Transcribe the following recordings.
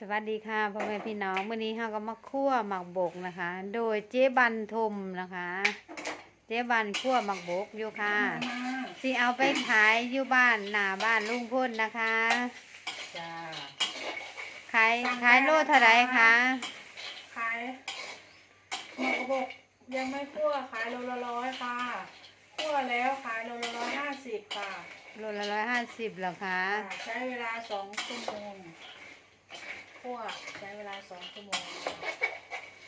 สวัสดีค่ะพ่อแม่พี่น้องวันนี้เราก็มาคั่วหมักบกนะคะ โดยเจ๊บันทมนะคะ เจ๊บันคั่วหมักบกอยู่ค่ะสิเอาไปขายอยู่บ้านหน้าบ้านลุงพ่นนะคะจ้าขายขายโลเท่าไรคะขายหมกบกยังไม่คั่วขายโลละร้อยค่ะคั่วแล้วขายโลละร้อยห้าสิบค่ะโลละร้อยห้าสิบเหรอคะอ่าใช้เวลาสองชั่วโมง คั่วใช้เวลาสองชั่วโมง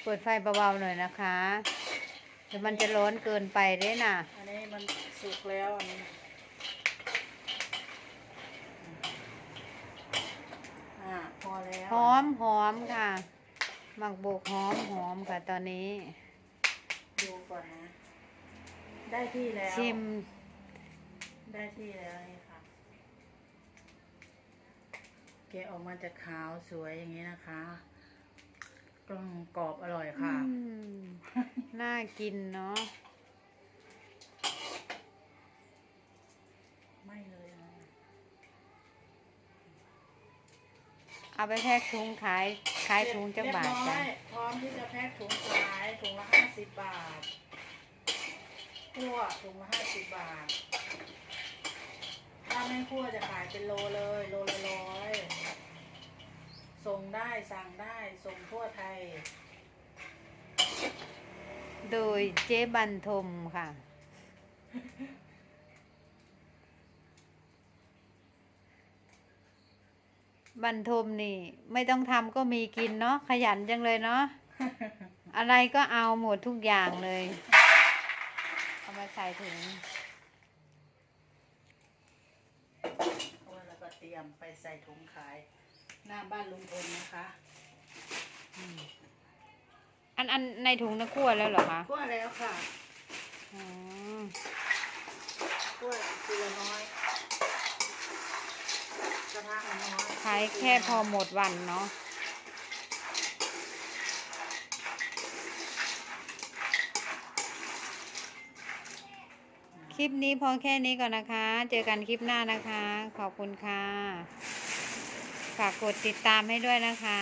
เปิดไฟเบาๆหน่อยนะคะเดี๋ยวมันจะร้อนเกินไปเด้น่ะอันนี้มันสุกแล้วอันนี้อ่าพอแล้วหอมหอมค่ะหมักบกหอมหอมค่ะตอนนี้ดูก่อนนะ ได้ที่แล้วชิม ได้ที่แล้วนี่ค่ะ แกะออกมาจะขาวสวยอย่างนี้นะคะ กล้องกรอบอร่อยค่ะ อืมน่ากินเนาะไม่เลยนะเอาไปแพ็คถุงขายขายถุงจังบาทเรียจ้ะร้อยพร้อมที่จะแพ็คถุงขายถุงละห้าสิบบาทคั่วถุงละห้าสิบบาท ถ้าไม่คั่วจะขายเป็นโลเลย โลละร้อย ส่งได้สั่งได้ส่งทั่วไทย โดยเจ๊บันทมค่ะ บันทมนี่ ไม่ต้องทำก็มีกินเนาะขยันจังเลยเนาะอะไรก็เอาหมดทุกอย่างเลย เอามาใส่ถุงเอาไว้แล้วก็เตรียมไปใส่ถุงขาย หน้าบ้านลุงพลนะคะอันอันในถุงนะคั่วแล้วเหรอคะคั่วแล้วค่ะอ๋อคั่วทีละน้อยกระทะละน้อยขายแค่พอหมดวันเนาะคลิปนี้พอแค่นี้ก่อนนะคะ เจอกันคลิปหน้านะคะ ขอบคุณค่ะ ฝากกดติดตามให้ด้วยนะคะ